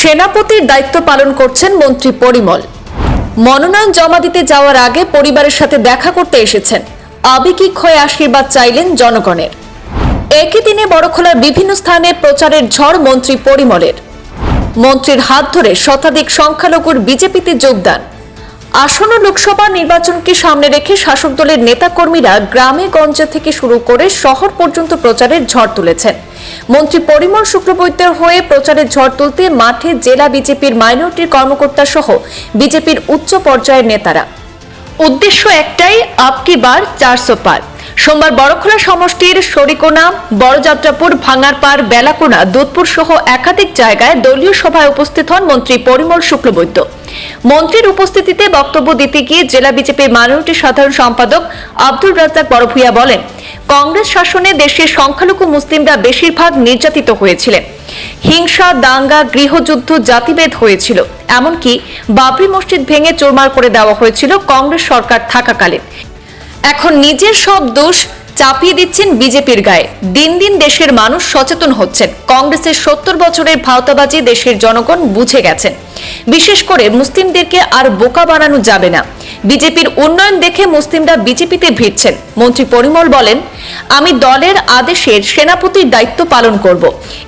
সেনাপতির দায়িত্ব পালন করছেন মন্ত্রী পরিমল। মনোনয়ন জমা দিতে যাওয়ার আগে পরিবারের সাথে দেখা করতে এসেছেন। আবেগিক হয়ে আশীর্বাদ চাইলেন জনগণের। একই দিনে বড়খোলার বিভিন্ন স্থানে প্রচারের ঝড় মন্ত্রী পরিমলের। মন্ত্রীর হাত ধরে শতাধিক সংখ্যালঘুর বিজেপিতে যোগদান। আসন্ন লোকসভা নির্বাচনকে সামনে রেখে শাসক দলের নেতাকর্মীরা গ্রামে গঞ্জে থেকে শুরু করে শহর পর্যন্ত প্রচারের ঝড় তুলেছেন। মন্ত্রী পরিমল শুক্রবৈদ্যের হয়ে প্রচারের ঝড় তুলতে মাঠে জেলা বিজেপির মাইনরিটির কর্মকর্তা সহ বিজেপির উচ্চ পর্যায়ের নেতারা। উদ্দেশ্য একটাই, আপকি বার চারশো পার। সোমবার বড়খোলা সমষ্টির শরিকোনা, বড়যাত্রাপুর, ভাঙারপাড়, বেলাকোনা, দুধপুর সহ একাধিক জায়গায় দলীয় সভায় উপস্থিত হন মন্ত্রী পরিমল শুক্লবৈদ্য। মন্ত্রীর উপস্থিতিতে বক্তব্য দিতে গিয়ে জেলা বিজেপির মাইনরিটি সাধারণ সম্পাদক আব্দুল রাজ্জাক বড়ভূয়া বলেন কংগ্রেস শাসনে দেশের সংখ্যালঘু মুসলিমরা বেশিরভাগ নির্যাতিত হয়েছিলেন। হিংসা, দাঙ্গা, গৃহযুদ্ধ, জাতিভেদ হয়েছিল। এমনকি বাবরি মসজিদ ভেঙে চোরমার করে দেওয়া হয়েছিল কংগ্রেস সরকার থাকাকালীন। এখন নিজের সব দোষ চাপিয়ে দিচ্ছেন বিজেপির গায়ে। দিন দিন দেশের মানুষ সচেতন হচ্ছেন। কংগ্রেসের সত্তর বছরের ভাওতাবাজি দেশের জনগণ বুঝে গেছেন। বিশেষ করে মুসলিমদেরকে আর বোকা বানানো যাবে না। বিজেপির উন্নয়ন দেখে মুসলিমরা বিজেপিতে ভিড়ছেন। মন্ত্রী পরিমল বলেন, আমি দলের আদেশের সেনাপতির দায়িত্ব পালন করব।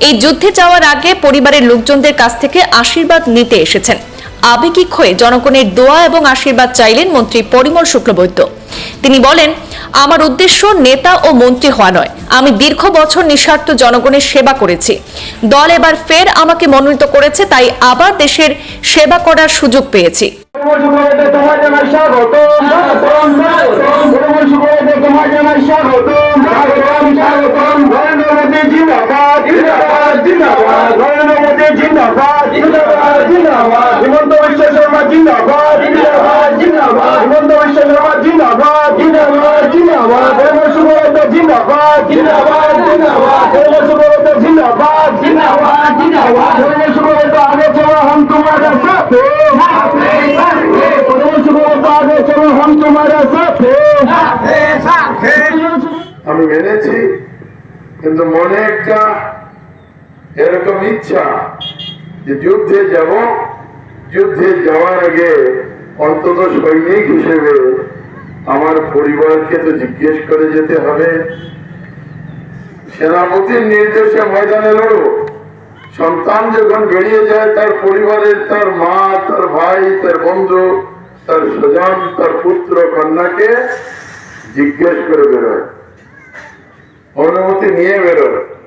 এই যুদ্ধে যাওয়ার আগে পরিবারের লোকজনদের কাছ থেকে আশীর্বাদ নিতে এসেছেন। আবেগিক হয়ে জনগণের দোয়া এবং আশীর্বাদ চাইলেন মন্ত্রী পরিমল শুক্লবৈদ্য। তিনি বলেন, আমার উদ্দেশ্য নেতা ও মন্ত্রী হওয়া নয়। আমি দীর্ঘ বছর নিঃস্বার্থ জনগণের সেবা করেছি। দল এবার ফের আমাকে মনোনীত করেছে, তাই আবার দেশের সেবা করার সুযোগ পেয়েছি। শুক্রবারে তোমার জানাই স্বাগত শুক্রবারে তোমার জানাই স্বাগত স্বাগতম নরেন্দ্র মোদী জিন্দাবাদ জিন্দাবাদ জিন্দাবাদ। নরেন্দ্র মোদী জিন্দাবাদ জিন্দাবাদ জিন্দাবাদ। হিমন্ত বিশ্ব শর্মা জিন্দাবাদ জিন্দাবাদ জিন্দাবাদ। হিমন্ত বিশ্ব শর্মা জিন্দাবাদ জিন্দাবাদ জিন্দাবাদ। নরেন্দ্র শুক্রবারে জিন্দাবাদ জিন্দাবাদ জিন্দাবাদ। আমি তোমার সাথে। আমি মেনেছি কিন্তু মনে একটা এরকম ইচ্ছা যে যুদ্ধে যাব। যুদ্ধে যাওয়ার আগে অন্তত সৈনিক হিসেবে আমার পরিবারকে তো জিজ্ঞেস করে যেতে হবে। সেনাপতির নির্দেশে ময়দানে লড়ো সন্তান যখন বেরিয়ে যায় তার পরিবারের তার মা তার ভাই তার বন্ধু তার স্বজন তার পুত্র কন্যাকে জিজ্ঞেস করে বেরোয়। অনুমতি নিয়ে বেরোয়।